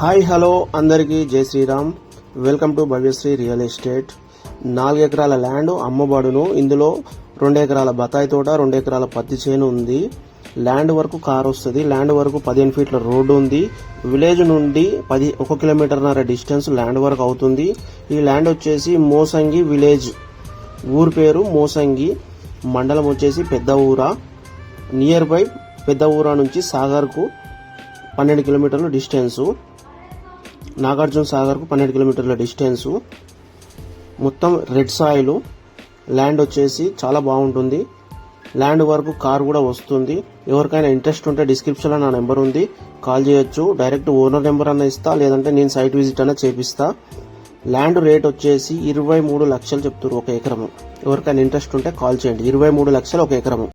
Hi hello అందరికీ జై Shri Ram. Welcome to Bhavyasri real estate. నాలుగు ఎకరాల ల్యాండ్ అమ్మబడును. ఇందులో రెండు ఎకరాల బత్తాయి తోట రెండు ఎకరాల పత్తి చేను ఉంది. ల్యాండ్ వరకు కార్ వస్తుంది. ల్యాండ్ వరకు పదిహేను ఫీట్ల రోడ్డు ఉంది. విలేజ్ నుండి పది ఒక కిలోమీటర్న్నర డిస్టెన్స్ ల్యాండ్ వరకు అవుతుంది. ఈ ల్యాండ్ వచ్చేసి మోసంగి విలేజ్. ఊరు పేరు మోసంగి. మండలం వచ్చేసి పెద్ద ఊర. నియర్ బై పెద్ద ఊర నుంచి సాగర్కు పన్నెండు కిలోమీటర్ల డిస్టెన్సు. నాగార్జున సాగర్కు పన్నెండు కిలోమీటర్ల డిస్టెన్సు. మొత్తం రెడ్ సాయిల్. ల్యాండ్ వచ్చేసి చాలా బాగుంటుంది. ల్యాండ్ వరకు కార్ కూడా వస్తుంది. ఎవరికైనా ఇంట్రెస్ట్ ఉంటే డిస్క్రిప్షన్లో నా నెంబర్ ఉంది. కాల్ చేయొచ్చు. డైరెక్ట్ ఓనర్ నెంబర్ అన్న ఇస్తా లేదంటే నేను సైట్ విజిట్ అన్న చేపిస్తా. ల్యాండ్ రేట్ వచ్చేసి ఇరవై మూడు లక్షలు చెప్తారు ఒక ఎకరము. ఎవరికైనా ఇంట్రెస్ట్ ఉంటే కాల్ చేయండి. ఇరవై మూడు లక్షలు ఒక ఎకరము.